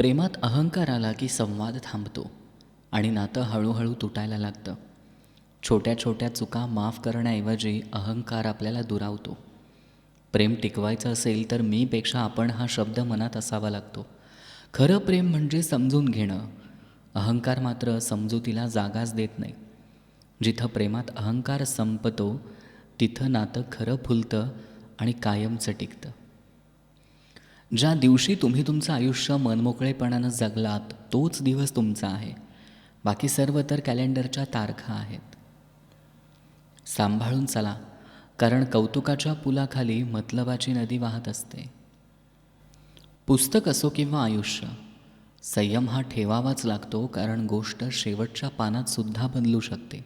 प्रेमात अहंकार आला की संवाद थांबतो आणि नातं हळूहळू तुटायला लागतं. छोट्या छोट्या चुका माफ करण्याऐवजी अहंकार आपल्याला दुरावतो. प्रेम टिकवायचं असेल तर मीपेक्षा आपण हा शब्द मनात असावा लागतो. खरं प्रेम म्हणजे समजून घेणं. अहंकार मात्र समजुतीला जागाच देत नाही. जिथं प्रेमात अहंकार संपतो तिथं नातं खरं फुलतं आणि कायमचं टिकतं ज्या दिवशी तुम्ही तुमचं आयुष्य मनमोकळेपणानं जगलात तोच दिवस तुमचा आहे. बाकी सर्व तर कॅलेंडरच्या तारखा आहेत. सांभाळून चला कारण कौतुकाच्या पुलाखाली मतलबाची नदी वाहत असते. पुस्तक असो किंवा आयुष्य संयम हा ठेवावाच लागतो कारण गोष्ट शेवटच्या पानात सुद्धा बदलू शकते.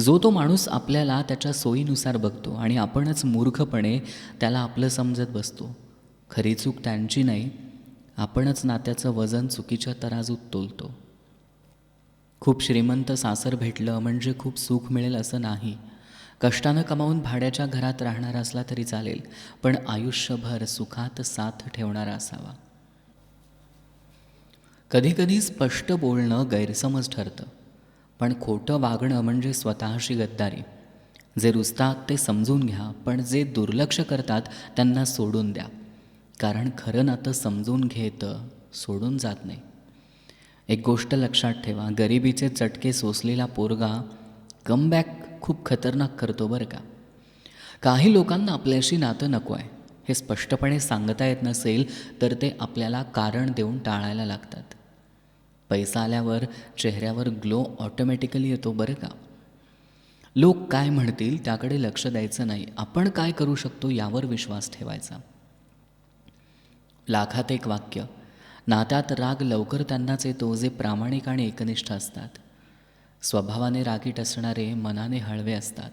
जो तो माणूस आपल्याला त्याच्या सोयीनुसार बघतो आणि आपणच मूर्खपणे त्याला आपलं समजत बसतो. खरी चूक त्यांची नाही आपणच नात्याचं वजन चुकीच्या तराजूत तोलतो. खूप श्रीमंत सासर भेटलं म्हणजे खूप सुख मिळेल असं नाही. कष्टानं कमावून भाड्याच्या घरात राहणारा असला तरी चालेल पण आयुष्यभर सुखात साथ ठेवणारा असावा. कधीकधी स्पष्ट बोलणं गैरसमज ठरतं पण खोटं वागणं म्हणजे स्वतःशी गद्दारी. जे रुजतात ते समजून घ्या पण जे दुर्लक्ष करतात त्यांना सोडून द्या. कारण खरं नातं समजून घेतं सोडून जात नाही. एक गोष्ट लक्षात ठेवा गरिबीचे चटके सोसलेला पोरगा कमबॅक खूप खतरनाक करतो बरं का. काही लोकांना आपल्याशी नातं नको आहे. हे स्पष्टपणे सांगता येत नसेल तर ते आपल्याला कारण देऊन टाळायला लागतात. पैसा आल्यावर चेहऱ्यावर ग्लो ऑटोमॅटिकली येतो बरं का. लोक काय म्हणतील त्याकडे लक्ष द्यायचं नाही. आपण काय करू शकतो यावर विश्वास ठेवायचा. लाखात एक वाक्य. नात्यात राग लवकर त्यांनाच येतो जे प्रामाणिक आणि एकनिष्ठ असतात. स्वभावाने रागीट असणारे मनाने हळवे असतात.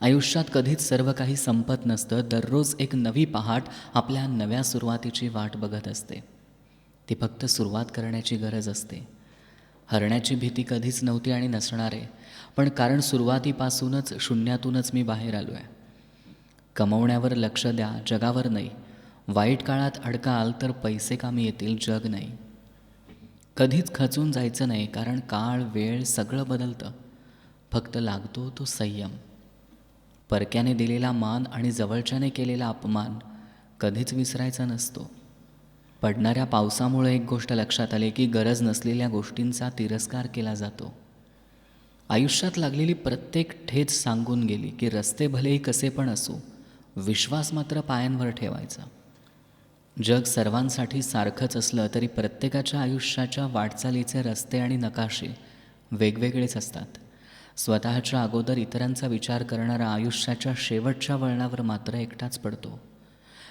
आयुष्यात कधीच सर्व काही संपत नसतं दररोज एक नवी पहाट आपल्या नव्या सुरुवातीची वाट बघत असते. ती फक्त सुरुवात करण्याची गरज असते. हरण्याची भीती कधीच नव्हती आणि नसणार आहे पण कारण सुरुवातीपासूनच शून्यातूनच मी बाहेर आलो आहे कमवण्यावर लक्ष द्या जगावर नाही. वाईट काळात अडकाल तर पैसे कामी येतील जग नाही. कधीच खचून जायचं नाही कारण काळ वेळ सगळं बदलतं. फक्त लागतो तो संयम. परक्याने दिलेला मान आणि जवळच्याने केलेला अपमान कधीच विसरायचा नसतो. पडणाऱ्या पावसामुळे एक गोष्ट लक्षात आली की गरज नसलेल्या गोष्टींचा तिरस्कार केला जातो. आयुष्यात लागलेली प्रत्येक ठेच सांगून गेली की रस्ते भलेही कसे पण असो विश्वास मात्र पायांवर ठेवायचा. जग सर्वांसाठी सारखंच असलं तरी प्रत्येकाच्या आयुष्याच्या वाटचालीचे रस्ते आणि नकाशे वेगवेगळेच असतात. स्वतःच्या अगोदर इतरांचा विचार करणारा आयुष्याच्या शेवटच्या वळणावर मात्र एकटाच पडतो.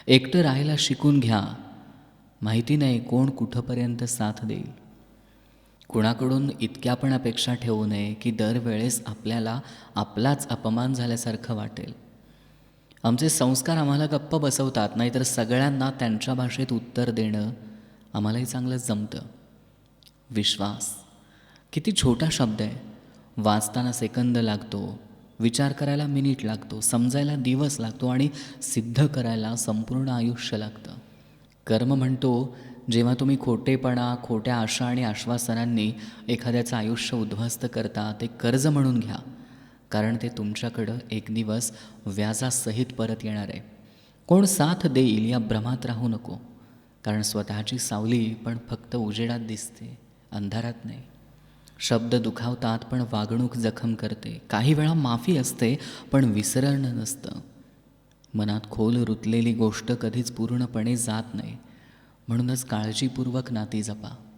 एकटं राहायला शिकून घ्या. माहिती नाही कोण कुठंपर्यंत साथ देईल. कुणाकडून इतक्या पण अपेक्षा ठेवू नये की दरवेळेस आपल्याला आपलाच अपमान झाल्यासारखं वाटेल. आमचे संस्कार आम्हाला गप्प बसवतात नाहीतर सगळ्यांना त्यांच्या भाषेत उत्तर देणं आम्हालाही चांगलं जमतं. विश्वास. किती छोटा शब्द आहे. वाचताना सेकंद लागतो विचार करायला मिनिट लागतो समजायला दिवस लागतो आणि सिद्ध करायला संपूर्ण आयुष्य लागतं. कर्म म्हणतो जेव्हा तुम्ही खोटेपणा खोट्या आशा आणि आश्वासनांनी एखाद्याचं आयुष्य उद्ध्वस्त करता ते कर्ज म्हणून घ्या. कारण ते तुमच्याकडं एक दिवस व्याजासहित परत येणार आहे. कोण साथ देईल या भ्रमात राहू नको. कारण स्वतःची सावली पण फक्त उजेडात दिसते अंधारात नाही. शब्द दुखावतात पण वागणूक जखम करते. काही वेळा माफी असते पण विसरणं नसतं. मनात खोल रुतलेली गोष्ट कधीच पूर्णपणे जात नाही. म्हणूनच काळजीपूर्वक नाती जपा.